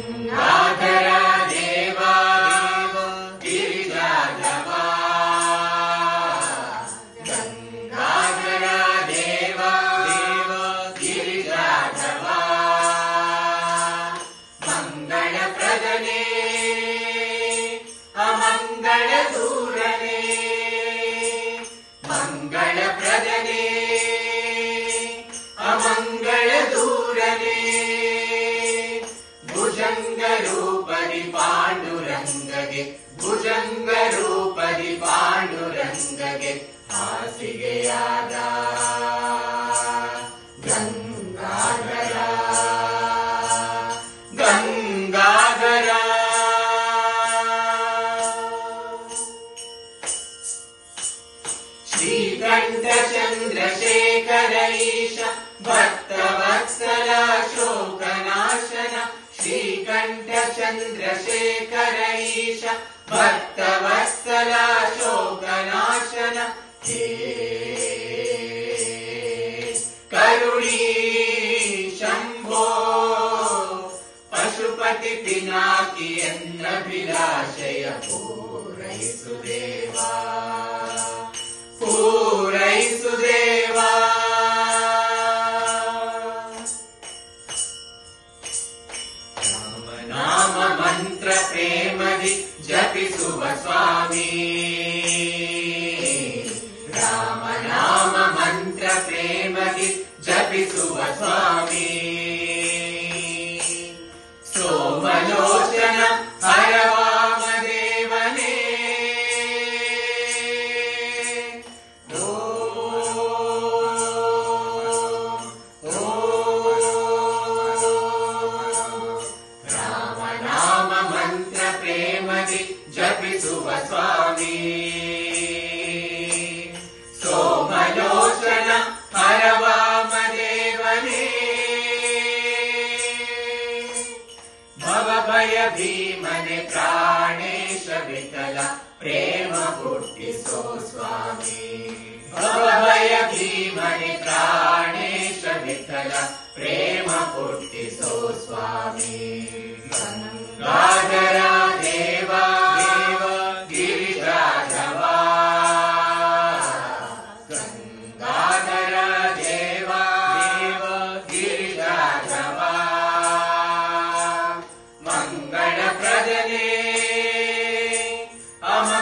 Sing Bhujanga ರೂಪದಿ ಪಾಂಡುರಂಗಗೆ ಹಾಸಿಗೆಯಾದ चन्द्रशेखरैष भक्तवत्सलाशोकनाशन। हे करुणी शम्भो पशुपति पशुपतिपिनाकिन्द्रभिलाषय पूरयि सुदेवा प्रेमदि जपि जपिषु राम नाम मन्त्र प्रेमदि जपि स्वामी जपि सुभ स्वामी सोमनोचल परवा मे मने भीमने प्राणेश शमितला प्रेम पूर्ति सो स्वामी। भवभय भीमने प्राणेश प्राणे प्रेम पूर्ति सो स्वामी।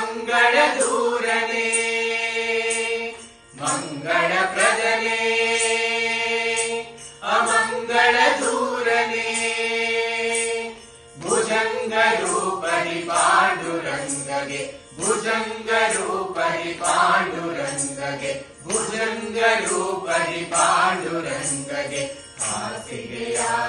ಅಮಂಗಳ ದೂರನೆ, ಮಂಗಳ ಪ್ರಜನೆ, ಅಮಂಗಳ ದೂರನೆ. ಭುಜಂಗ ರೂಪರಿ ಪಾಂಡುರಂಗಗೆ, ಭುಜಂಗ ರೂಪರಿ ಪಾಂಡುರಂಗಗೆ, ಭುಜಂಗ ರೂಪರಿ ಪಾಂಡುರಂಗಗೆ ಹಾಸಿಗೆಯಾದ